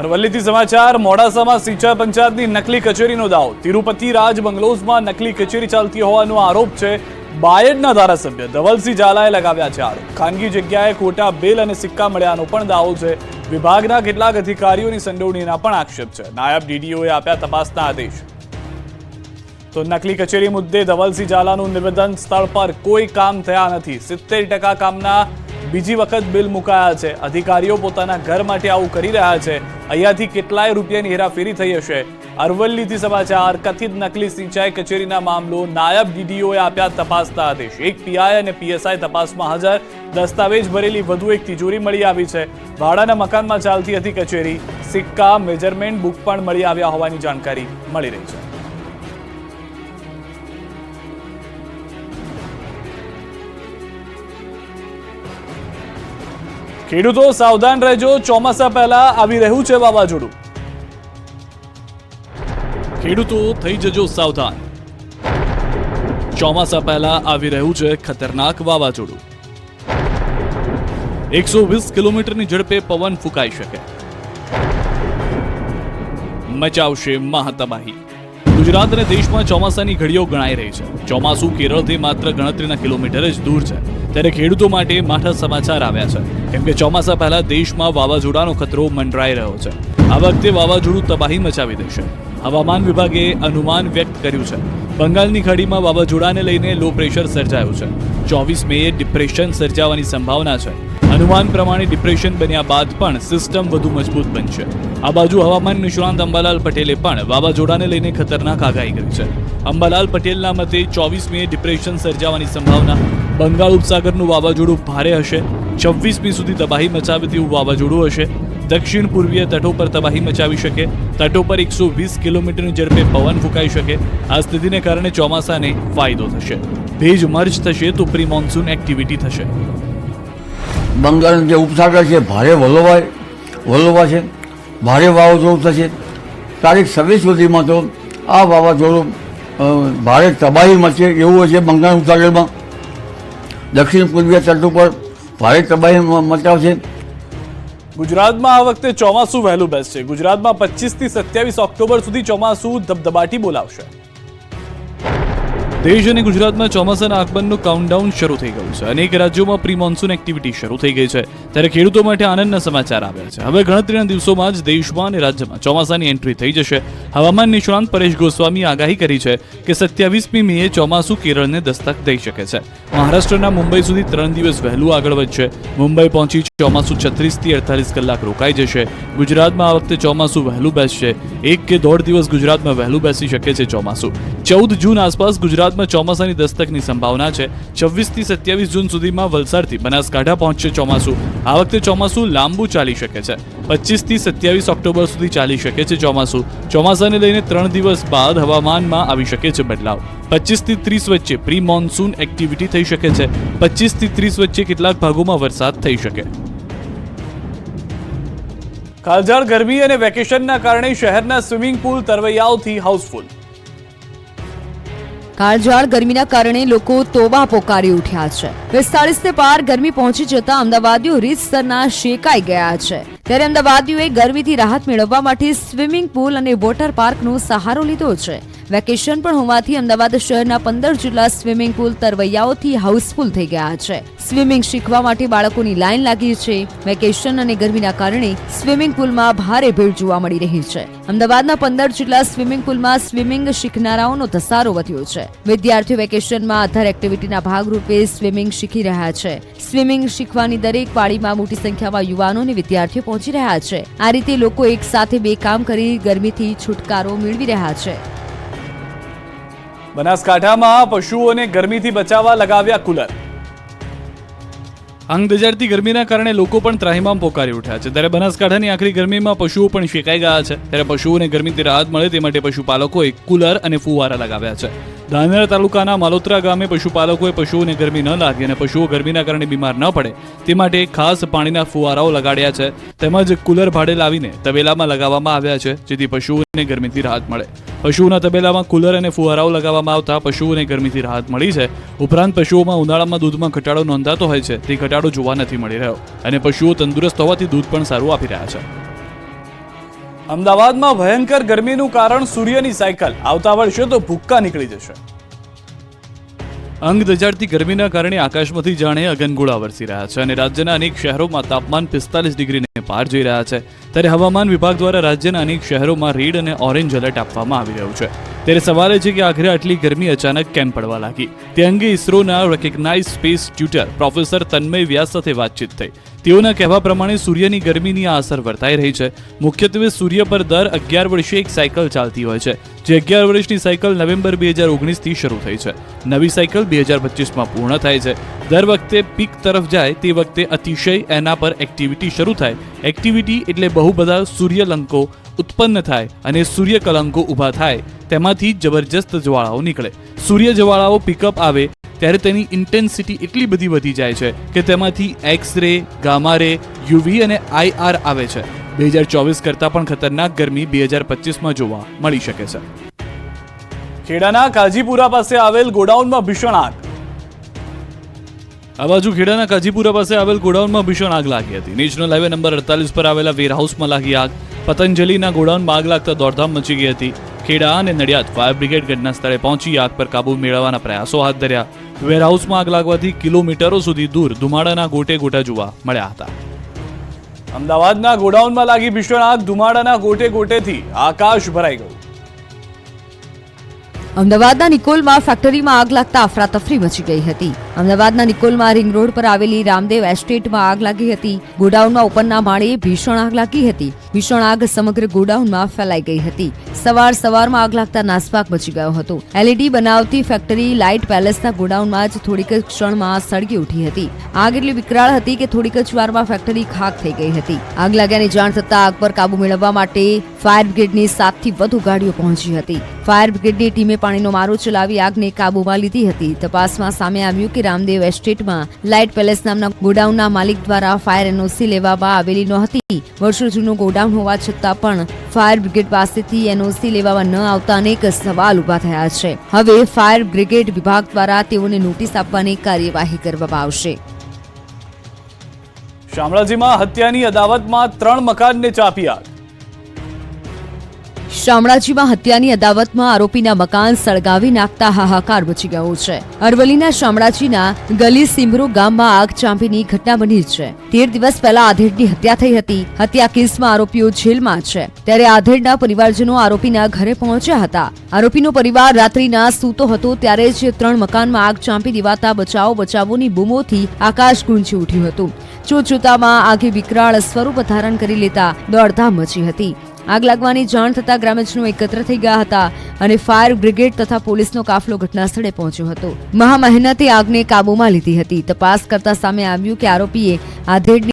અરવલ્લીથી સમાચાર, મોડાસામાં સિંચાઈ પંચાયતની નકલી કચેરીનો દાવ. તિરુપતિ રાજ બંગલોઝમાં નકલી કચેરી ચાલતી હોવાનો આરોપ છે બાયડના ધારાસભ્ય. ધવલસિંહ ઝાલાએ લગાવ્યા છે આરોપ. ખાનગી જગ્યાએ ખોટા બિલ અને સિક્કા મળ્યાનો પણ દાવો છે. વિભાગના કેટલાક અધિકારીઓની સંડોવણીના પણ આક્ષેપ છે. નાયબ ડીડીઓએ આપ્યા તપાસના આદેશ. તો નકલી કચેરી મુદ્દે ધવલસિંહ ઝાલાનું નિવેદન સ્થળ પર કોઈ કામ થયા નથી. સિત્તેર ટકા કામના બીજી વખત બિલ મુકાયા છે. અધિકારીઓ પોતાના ઘર માટે આવું કરી રહ્યા છે. અહીંયાથી કેટલાય રૂપિયાની હેરાફેરી થઈ હશે. અરવલ્લીથી સમાચાર, કથિત નકલી સિંચાઈ કચેરીના મામલો, નાયબ ડીડીઓએ આપ્યા તપાસના આદેશ. એક પીઆઈ અને પીએસઆઈ તપાસમાં હાજર. દસ્તાવેજ ભરેલી વધુ એક તિજોરી મળી આવી છે. ભાડાના મકાનમાં ચાલતી હતી કચેરી. સિક્કા, મેજરમેન્ટ, બુક પણ મળી આવ્યા હોવાની જાણકારી મળી રહી છે. ખેડૂતો સાવધાન રહેજો, ચોમાસા પહેલા આવી રહ્યું છે વાવાઝોડું. ખેડૂતો થઈ જજો સાવધાન. ચોમાસા પહેલા આવી રહ્યું છે ખતરનાક વાવાઝોડું. એકસો વીસ કિલોમીટરની ઝડપે પવન ફૂંકાઈ શકે. મચાવશે મહાતબાહી ગુજરાત અને દેશમાં ચોમાસાની ઘડીઓ ગણાઈ રહી છે. ચોમાસું કેરળથી માત્ર ગણતરીના કિલોમીટર જ દૂર છે. ત્યારે ખેડૂતો માટે માઠા સમાચાર આવ્યા છે. કેમ કે ચોમાસા પહેલા દેશમાં વાવાઝોડાનો ખતરો મંડરાઈ રહ્યો છે. આ વખતે વાવાઝોડું તબાહી મચાવી દેશે. હવામાન વિભાગે અનુમાન વ્યક્ત કર્યું છે. બંગાળની ખાડીમાં વાવાઝોડાને લઈને લો પ્રેશર સર્જાયું છે. ચોવીસ મેએ ડિપ્રેશન સર્જાવાની સંભાવના છે. અનુમાન પ્રમાણે ડિપ્રેશન બન્યા બાદ પણ સિસ્ટમ વધુ મજબૂત બનશે. આ બાજુ હવામાન નિષ્ણાંત અંબાલાલ પટેલે પણ વાવાઝોડાને લઈને ખતરનાક આગાહી કરી છે. અંબાલાલ પટેલના મતે ચોવીસ મે ડિપ્રેશન સર્જાવાની સંભાવના બંગાળ ઉપસાગરનું વાવાઝોડું ભારે હશે. છવ્વીસમી સુધી તબાહી મચાવે તેવું વાવાઝોડું હશે. દક્ષિણ પૂર્વીય તટો પર તબાહી મચાવી શકે, તટો પર એકસો વીસ કિલોમીટરની ઝડપે પવન ફૂંકાઈ શકે, આ સ્થિતિને કારણે ચોમાસાને ફાયદો થશે. ભેજ મર્જ થશે તો પ્રી મોન્સૂન એક્ટિવિટી થશે. બંગાળનો જે ઉપસાગર છે, ભારે વલોવાય વલોવા છે, ભારે વાવાઝોડું થશે. તારીખ છવ્વીસ સુધીમાં તો આ વાવાઝોડું ભારે તબાહી મચે એવું હશે બંગાળ ઉપસાગરમાં. દક્ષિણ પૂર્વીય તટ ઉપર ભારે તબાહી મચાવશે. ગુજરાતમાં આ વખતે ચોમાસું વહેલું બેસશે. ગુજરાતમાં પચીસથી સત્યાવીસ ઓક્ટોબર સુધી ચોમાસું ધબધબાટી બોલાવશે. દેશ અને ગુજરાતમાં ચોમાસાના આગમનનું કાઉન્ટડાઉન શરૂ થઈ ગયું છે. અનેક રાજ્યોમાં પ્રી મોન્સૂન એક્ટિવિટી શરૂ થઈ ગઈ છે. ત્યારે ખેડૂતો માટે આનંદના સમાચાર આવ્યા છે. હવે ગણતરીના દિવસોમાં જ દેશમાં અને રાજ્યમાં ચોમાસાની એન્ટ્રી થઈ જશે. હવામાન નિષ્ણાંત પરેશ ગોસ્વામીએ આગાહી કરી છે કે સત્યાવીસમી મેએ ચોમાસું કેરળને દસ્તક દઈ શકે છે. મહારાષ્ટ્રના મુંબઈ સુધી ત્રણ દિવસ વહેલું આગળ વધશે. મુંબઈ પહોંચી ચોમાસું છત્રીસથી અડતાલીસ કલાક રોકાઈ જશે. ગુજરાતમાં આ વખતે ચોમાસું વહેલું બેસશે. એક કે દોઢ દિવસ ગુજરાતમાં વહેલું બેસી શકે છે ચોમાસું. ચૌદ જૂન આસપાસ ગુજરાતમાં ચોમાસાની દસ્તકની સંભાવના છે. છવ્વીસથી સત્યાવીસ જૂન સુધીમાં વલસાડથી બનાસકાંઠા પહોંચશે ચોમાસું. આ વખતે ચોમાસું લાંબુ ચાલી શકે છે. પચીસથી સત્યાવીસ ઓક્ટોબર સુધી ચાલી શકે છે ચોમાસું. ચોમાસાને લઈને ત્રણ દિવસ બાદ હવામાનમાં આવી શકે છે બદલાવ. પચીસથી ત્રીસ વચ્ચે પ્રી મોન્સૂન એક્ટિવિટી થઈ શકે છે. પચીસથી ત્રીસ વચ્ચે કેટલાક ભાગોમાં વરસાદ થઈ શકે. કાળઝાળ ગરમી અને વેકેશનના કારણે શહેરના સ્વિમિંગ પુલ તરવૈયાઓથી હાઉસફુલ. કાળઝાળ ગરમીના કારણે લોકો તોબા પોકારી ઉઠ્યા છે. પિસ્તાળીસ ને પાર ગરમી પહોંચી જતા અમદાવાદીઓ રીતસરના શેકાઈ ગયા છે. ત્યારે અમદાવાદીઓએ ગરમીથી રાહત મેળવવા માટે સ્વિમિંગ પુલ અને વોટર પાર્કનો સહારો લીધો છે. વેકેશન પણ હોવાથી અમદાવાદ શહેરના પંદર જેટલા સ્વિમિંગ પુલ તરવૈયાઓથી હાઉસફુલ થઈ ગયા છે. સ્વિમિંગ શીખવા માટે બાળકોની લાઈન લાગી છે. વેકેશન અને ગરમીના કારણે સ્વિમિંગ પુલમાં ભારે ભીડ જોવા મળી રહી છે. અમદાવાદના પંદર જેટલા સ્વિમિંગ પુલમાં સ્વિમિંગ શીખનારાઓનો ધસારો વધ્યો છે. વિદ્યાર્થીઓ વેકેશનમાં આધાર એક્ટિવિટીના ભાગરૂપે સ્વિમિંગ શીખી રહ્યા છે. સ્વિમિંગ શીખવાની દરેક પાળીમાં મોટી સંખ્યામાં યુવાનો અને વિદ્યાર્થીઓ પહોંચી રહ્યા છે. આ રીતે લોકો એક સાથે બે કામ કરી ગરમીથી છુટકારો મેળવી રહ્યા છે. બનાસકાંઠામાં પશુઓને ગરમીથી બચાવવા લગાવ્યા કુલર. અંગ દજાડતી ગરમીના કારણે લોકો પણ ત્રાહિમામ પોકારી ઉઠ્યા છે. ત્યારે બનાસકાંઠાની આખરી ગરમીમાં પશુઓ પણ શેકાઈ ગયા છે. ત્યારે પશુઓને ગરમીથી રાહત મળે તે માટે પશુપાલકોએ કુલર અને ફુવારા લગાવ્યા છે. ધાનેરા તાલુકાના માલોત્રા ગામે પશુપાલકોએ પશુઓને ગરમી ન લાગે અને પશુઓ ગરમીના કારણે બીમાર ન પડે, તે માટે ખાસ પાણીના ફુવારાઓ લગાડ્યા છે. તેમજ કુલર ભાડે લાવીને તબેલામાં લગાવવામાં આવ્યા છે, જેથી પશુઓને ગરમીથી રાહત મળે. પશુઓના તબેલામાં કુલર અને ફુવારાઓ લગાવવામાં આવતા પશુઓને ગરમીથી રાહત મળી છે. ઉપરાંત પશુઓમાં ઉનાળામાં દૂધમાં ઘટાડો નોંધાતો હોય છે, તે ઘટાડો જોવા નથી મળી રહ્યો. અને પશુઓ તંદુરસ્ત હોવાથી દૂધ પણ સારું આપી રહ્યા છે. અમદાવાદમાં ભયંકર ગરમીનું કારણ સૂર્યની સાયકલ. આવતા વર્ષે તો ભૂક્કા નીકળી જશે. અંગ દજાડતી ગરમીના કારણે આકાશમાંથી જાણે અગનગોળા વરસી રહ્યા છે અને રાજ્યના અનેક શહેરોમાં તાપમાન પિસ્તાલીસ ડિગ્રીને પાર જઈ રહ્યા છે. ત્યારે હવામાન વિભાગ દ્વારા રાજ્યના અનેક શહેરોમાં રેડ અને ઓરેન્જ એલર્ટ આપવામાં આવી રહ્યું છે. ત્યારે સવાલ એ છે કે આખરે આટલી ગરમી અચાનક કેમ પડવા લાગી? તે અંગે ઇસરોના recognise space tutor professor Tanmay Vyas સાથે વાતચીત થઈ. તેઓના કહેવા પ્રમાણે સૂર્યની ગરમીની આ અસર વર્તાઈ રહી છે. મુખ્યત્વે સૂર્ય પર દર અગિયાર વર્ષે એક સાયકલ ચાલતી હોય છે, જે અગિયાર વર્ષની સાયકલ નવેમ્બર બે હજાર ઓગણીસથી શરૂ થઈ છે. નવી સાયકલ બે હજાર પચીસમાં પૂર્ણ થાય છે. દર વખતે પીક તરફ જાય તે વખતે અતિશય એના પર એક્ટિવિટી શરૂ થાય. એક્ટિવિટી એટલે બહુ બધા સૂર્યલંકો ઉત્પન્ન થાય અને સૂર્યકલંકો ઊભા થાય, તેમાંથી જબરજસ્ત જ્વાળાઓ નીકળે. સૂર્ય જ્વાળાઓ પિકઅપ આવે ત્યારે તેની ઇન્ટેન્સિટી એટલી બધી વધી જાય છે કે તેમાંથી એક્સ રે ગામા રે યુવી અને આઈઆર આવે છે. બે હજાર ચોવીસ કરતાં પણ ખતરનાક ગરમી બે હજાર પચીસમાં જોવા મળી શકે છે. ખેડાના કાજીપુરા પાસે આવેલ ગોડાઉનમાં ભીષણ આગ. આ બાજુ ખેડાના કાજીપુરા પાસે આવેલ ગોડાઉનમાં ભીષણ આગ લાગી હતી. નેશનલ હાઈવે નંબર અડતાલીસ પર આવેલા વેરહાઉસમાં લાગી આગ. પતંજલિના ગોડાઉનમાં આગ લાગતા દોડધામ મચી ગઈ હતી. ખેડા અને નડિયાદ ફાયર બ્રિગેડ ઘટના સ્થળે પહોંચી આગ પર કાબુ મેળવવાના પ્રયાસો હાથ ધર્યા. વેરહાઉસમાં આગ લાગવાથી કિલોમીટરો સુધી દૂર ધુમાડાના ગોટે ગોટા જોવા મળ્યા હતા. અમદાવાદના ગોડાઉનમાં લાગી ભીષણ આગ ધુમાડાના ગોટે ગોટેથી આકાશ ભરાઈ ગયું. અમદાવાદના નિકોલમાં ફેક્ટરીમાં આગ લાગતા અફરાતફરી મચી ગઈ હતી. અમદાવાદના નિકોલમાં રિંગ રોડ પર આવેલી રામદેવ એસ્ટેટમાં આગ લાગી હતી. ગોડાઉનમાં ઉપરના માળે ભીષણ આગ લાગી હતી. ભીષણ આગ સમગ્ર ગોડાઉનમાં ફેલાઈ ગઈ હતી. સવાર સવારમાં આગ લાગતા નાસભાગ મચી ગયો હતો. એલઈડી બનાવતી ફેક્ટરી લાઇટ પેલેસના ગોડાઉનમાં જ થોડીક જ ક્ષણમાં સળગી ઉઠી હતી. આગ એટલી વિકરાળ હતી કે થોડીક જ વારમાં ફેક્ટરી ખાક થઈ ગઈ હતી. આગ લાગ્યાની જાણ થતાં આગ પર કાબુ મેળવવા માટે ફાયર બ્રિગેડની સાતથી વધુ ગાડીઓ પહોંચી હતી. ફાયર બ્રિગેડની ટીમે પાણીનો મારો ચલાવી આગને કાબૂમાં લીધી હતી. તપાસમાં સામે આવ્યું કે રામદેવ એસ્ટેટમાં લાઇટ પેલેસ નામના ગોડાઉનના માલિક દ્વારા ફાયર એનઓસી લેવામાં આવેલી નહોતી. વર્ષો જૂનું ગોડાઉન હોવા છતાં પણ ફાયર બ્રિગેડ પાસેથી એનઓસી લેવામાં ન આવતા અનેક સવાલ ઊભા થયા છે. હવે ફાયર બ્રિગેડ વિભાગ દ્વારા તેઓને નોટિસ આપવાની કાર્યવાહી કરવામાં આવશે. શામળાજીમાં હત્યાની અદાવતમાં ત્રણ મકાનને ચાપી આગ. શામળાજીમાં હત્યાની અદાવતમાં આરોપીના મકાન સળગાવી નાખતા હાહાકાર મચી ગયો છે. અરવલ્લીના શામળાજીના ગલી સિમરો ગામમાં આગ ચાંપીની ઘટના બની છે. તેર દિવસ પહેલા આધેડની હત્યા થઈ હતી. હત્યા કેસમાં આરોપીઓ જેલમાં છે. ત્યારે આધેડના પરિવારજનો આરોપીના ઘરે પહોંચ્યા હતા. આરોપીનો પરિવાર રાત્રિના સૂતો હતો ત્યારે જ ત્રણ મકાનમાં આગ ચાંપી દેવાતા બચાવો બચાવોની બૂમોથી આકાશ ગુંજી ઉઠ્યું હતું. જોતજોતામાં આગે વિકરાળ સ્વરૂપ ધારણ કરી લેતા દોડધામ મચી હતી. આગ લાગવાની જાણ થતાં ગ્રામજનો એકત્ર થઈ ગયા હતા અને ફાયર બ્રિગેડ તથા પોલીસનો કાફલો ઘટના સ્થળે પહોંચ્યો હતો. મહા મહેનતે આગને કાબૂમાં લીધી હતી. તપાસ કરતા સામે આવ્યું કે આરોપીએ આધેડની